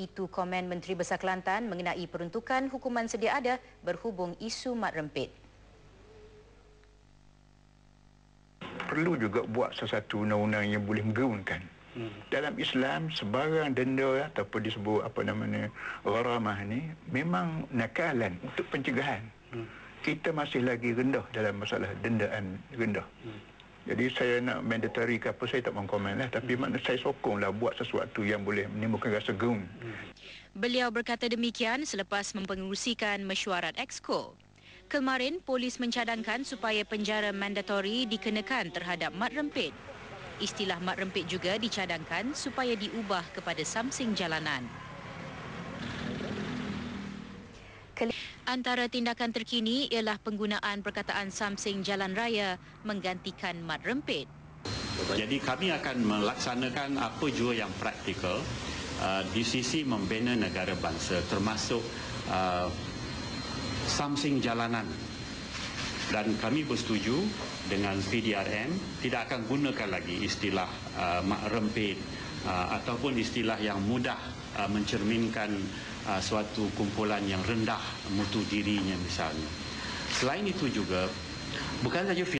Itu komen Menteri Besar Kelantan mengenai peruntukan hukuman sedia ada berhubung isu mat rempit. Perlu juga buat sesuatu undang-undang yang boleh menggaungkan. Hmm. Dalam Islam sebarang denda ataupun disebut apa namanya gharamah ni memang nakalan untuk pencegahan. Hmm. Kita masih lagi rendah dalam masalah dendaan rendah. Hmm. Jadi saya nak mandatory ke apa saya tak mahu komen lah. Tapi hmm. makna saya sokonglah buat sesuatu yang boleh menimbulkan rasa gerun. Hmm. Beliau berkata demikian selepas mempengerusikan mesyuarat Exco. Kemarin, polis mencadangkan supaya penjara mandatory dikenakan terhadap mat rempit. Istilah mat rempit juga dicadangkan supaya diubah kepada samsing jalanan. Antara tindakan terkini ialah penggunaan perkataan samsing jalan raya menggantikan mat rempit. Jadi kami akan melaksanakan apa jua yang praktikal uh, di sisi membina negara bangsa termasuk uh, samsing jalanan dan kami bersetuju dengan PDRM tidak akan gunakan lagi istilah uh, mak rempit uh, ataupun istilah yang mudah uh, mencerminkan uh, suatu kumpulan yang rendah mutu dirinya misalnya. Selain itu juga bukan saja